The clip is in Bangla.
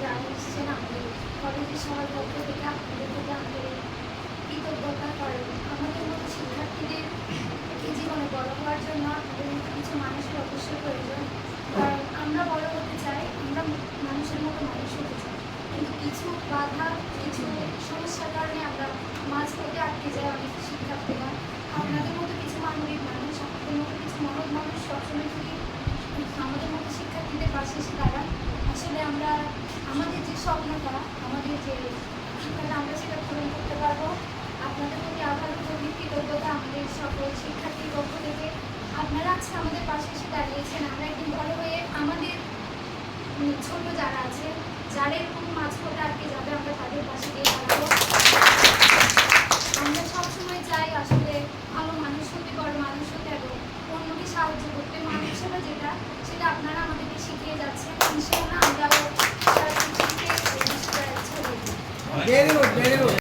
যারা এসেছেন আমাদের কলেজের সবার পক্ষ থেকে আপনাদের প্রতি আমাদের কৃতজ্ঞতা করেন আমাদের মতো শিক্ষার্থীদের জীবনে বড় হওয়ার জন্য আমাদের মতো কিছু মানুষের অবশ্যই প্রয়োজন। কারণ আমরা বড় হতে চাই, আমরা মানুষের মতো মানুষ হতে চাই। কিন্তু কিছু বাধা, কিছু সমস্যার কারণে আমরা মাঝপথে আটকে যাই অনেক শিক্ষার্থীরা। আপনাদের মতো কিছু মানবিক মানুষ আপনাদের মতো কিছু মহৎ মানুষ সবসময় যদি আমাদের মতো শিক্ষার্থীদের পাশে এসে দাঁড়ান আসলে আমরা আমাদের যে স্বপ্নটা আমাদের যে শিক্ষাটা আমরা সেটা পূরণ করতে পারব। আপনাদের প্রতি আবার গভীর কৃতজ্ঞতা আমাদের সকল শিক্ষার্থীর পক্ষ থেকে আপনারা আজকে আমাদের পাশে এসে দাঁড়িয়েছেন। আমরা একদিন বড় হয়ে আমাদের উম, ছোট যারা আছে যারা এরকম মাঝপথে আটকে যাবে আমরা তাদের পাশে গিয়ে দাঁড়াবো। আমরা সবসময় চাই আসলে ভালো মানুষ হতে বড় মানুষ হতে এবং డైలీ రోడ్ డైలీ రోడ్